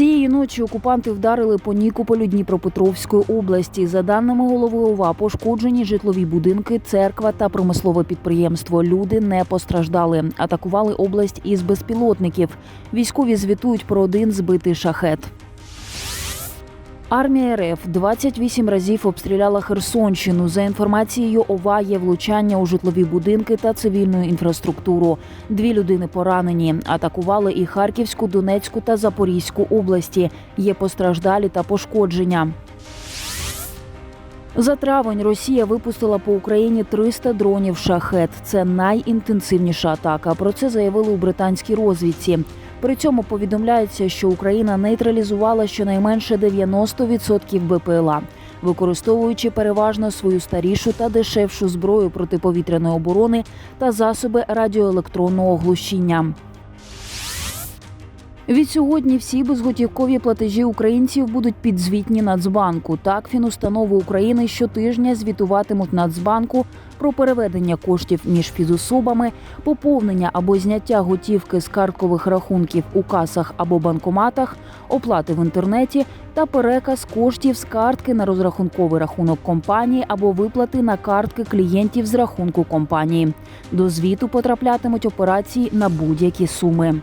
Цієї ночі окупанти вдарили по Нікополю Дніпропетровської області. За даними голови ОВА, пошкоджені житлові будинки, церква та промислове підприємство. Люди не постраждали. Атакували область із безпілотників. Військові звітують про один збитий шахет. Армія РФ 28 разів обстріляла Херсонщину. За інформацією ОВА є влучання у житлові будинки та цивільну інфраструктуру. Дві людини поранені. Атакували і Харківську, Донецьку та Запорізьку області. Є постраждалі та пошкодження. За травень Росія випустила по Україні 300 дронів шахет. Це найінтенсивніша атака. Про це заявили у британській розвідці. При цьому повідомляється, що Україна нейтралізувала щонайменше 90% БПЛА, використовуючи переважно свою старішу та дешевшу зброю протиповітряної оборони та засоби радіоелектронного глушіння. Відсьогодні всі безготівкові платежі українців будуть підзвітні Нацбанку. Так, Фінустанови України щотижня звітуватимуть Нацбанку про переведення коштів між фізособами, поповнення або зняття готівки з карткових рахунків у касах або банкоматах, оплати в інтернеті та переказ коштів з картки на розрахунковий рахунок компанії або виплати на картки клієнтів з рахунку компанії. До звіту потраплятимуть операції на будь-які суми.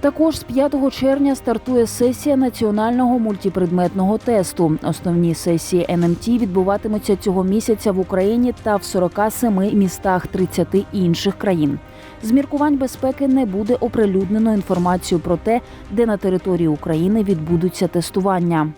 Також з 5 червня стартує сесія національного мультипредметного тесту. Основні сесії НМТ відбуватимуться цього місяця в Україні та в 47 містах 30 інших країн. З міркувань безпеки не буде оприлюднено інформацію про те, де на території України відбудуться тестування.